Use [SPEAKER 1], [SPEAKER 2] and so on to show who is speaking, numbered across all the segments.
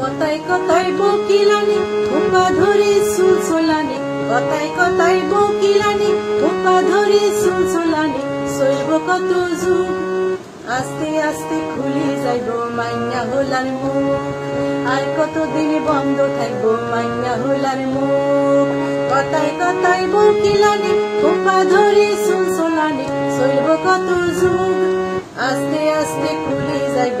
[SPEAKER 1] কথায় কথায় বকিলানি খোপা ধরে সুলসোলানি। কথায় কথায় বকিলানি খোপা ধরে সুলসোলানি। সইব কত যুগ আস্তে আস্তে খুলে যাইব মাইয়া হোলার মুখ। আর কতদিন বন্ধ থাকব মাইয়া হোলার মুখ। কথায় কথায় বকিলানি খোপা ধরে সুলসোলানি। সইব কত যুগ আস্তে আস্তে খুলে যাইব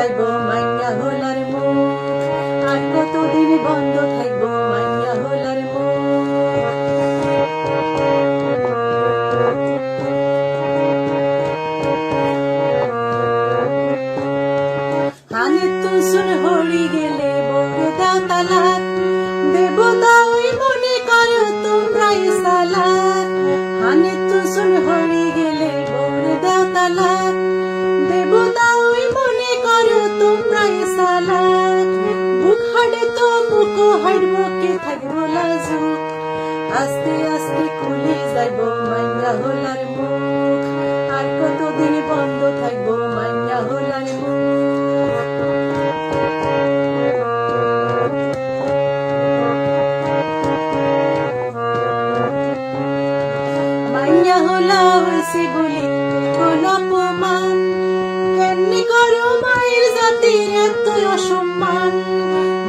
[SPEAKER 1] যাইব মাইয়া হোলার মুখ। আর কতদিন বন্ধ থাকব, মাইয়া হোলার মুখ। হানি তুসুন হরি গেলে বড় দাও তালাক। দেবতা ওই করো, তোমরাই সালাক। হানি তুসুন হরি গেলে বড় দাও হাড়ব কে থাকব লাজুক আস্তে আস্তে খুলে যাইব, মাইয়া হোলার মুখ। আর কতদিন বন্ধ থাকব, মাইয়া হোলার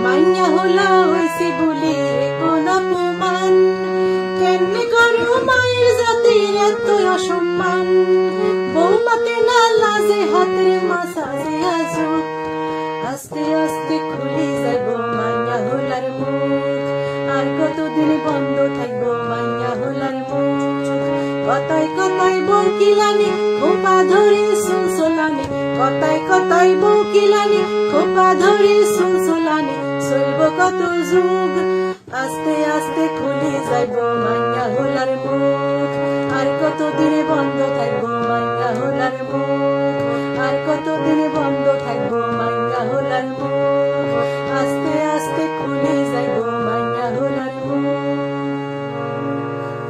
[SPEAKER 1] মাইয়া হলা কোন অপমান। কেমনি করো মায়ের জাতির এত অসম্মান? বৌমাকে না লাজে হাতের মাসাজে আজুক আস্তে আস্তে যাব মাইয়া মুখ। আর কতদিন বন্ধ মাইয়া মুখ? খোপা ধরে খোপা ধরে চলব কত যুগ আস্তে আস্তে খুলে যাইব মাইয়া হোলার মুখ আর কতদিন বন্ধ